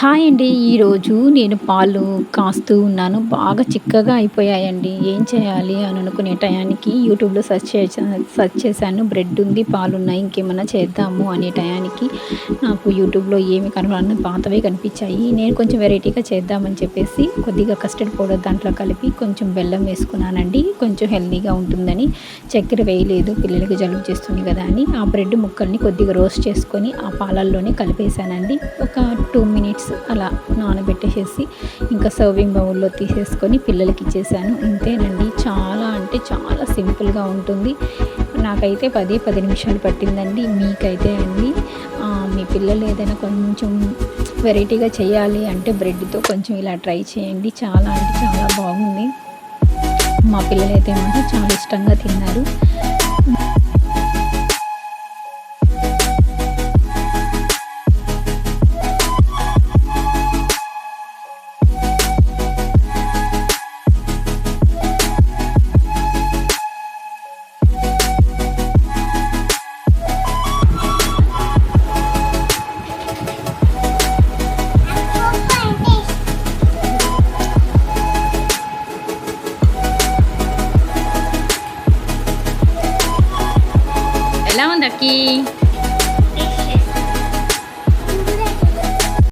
Hi అండి. ఈరోజు నేను పాలు కాస్తూ ఉన్నాను. బాగా చిక్కగా అయిపోయాయండి. ఏం చేయాలి అని అనుకునే టయానికి యూట్యూబ్లో సెర్చ్ చేసాను సెర్చ్ చేశాను. బ్రెడ్ ఉంది పాలు ఉన్నాయి ఇంకేమైనా చేద్దాము అనే టయానికి నాకు యూట్యూబ్లో ఏమి కనబడాలని పాతవే కనిపించాయి. నేను కొంచెం వెరైటీగా చేద్దామని చెప్పేసి కొద్దిగా కస్టర్డ్ పౌడర్ దాంట్లో కలిపి కొంచెం బెల్లం వేసుకున్నానండి. కొంచెం హెల్తీగా ఉంటుందని చక్కెర వేయలేదు. పిల్లలకి జలుబు చేస్తుంది కదా అని ఆ బ్రెడ్ ముక్కల్ని కొద్దిగా రోస్ట్ చేసుకొని ఆ పాలల్లోనే కలిపేశానండి. ఒక టూ మినిట్స్ అలా నానబెట్టేసేసి ఇంకా సర్వింగ్ బౌల్లో తీసేసుకొని పిల్లలకి ఇచ్చేసాను. ఇంతేనండి. చాలా అంటే చాలా సింపుల్గా ఉంటుంది. నాకైతే పది పది నిమిషాలు పట్టిందండి. మీకైతే అండి మీ పిల్లలు ఏదైనా కొంచెం వెరైటీగా చేయాలి అంటే బ్రెడ్తో కొంచెం ఇలా ట్రై చేయండి. చాలా అంటే చాలా బాగుంది. మా పిల్లలైతే మాత్రం చాలా ఇష్టంగా తిన్నారు. Lawan Daki.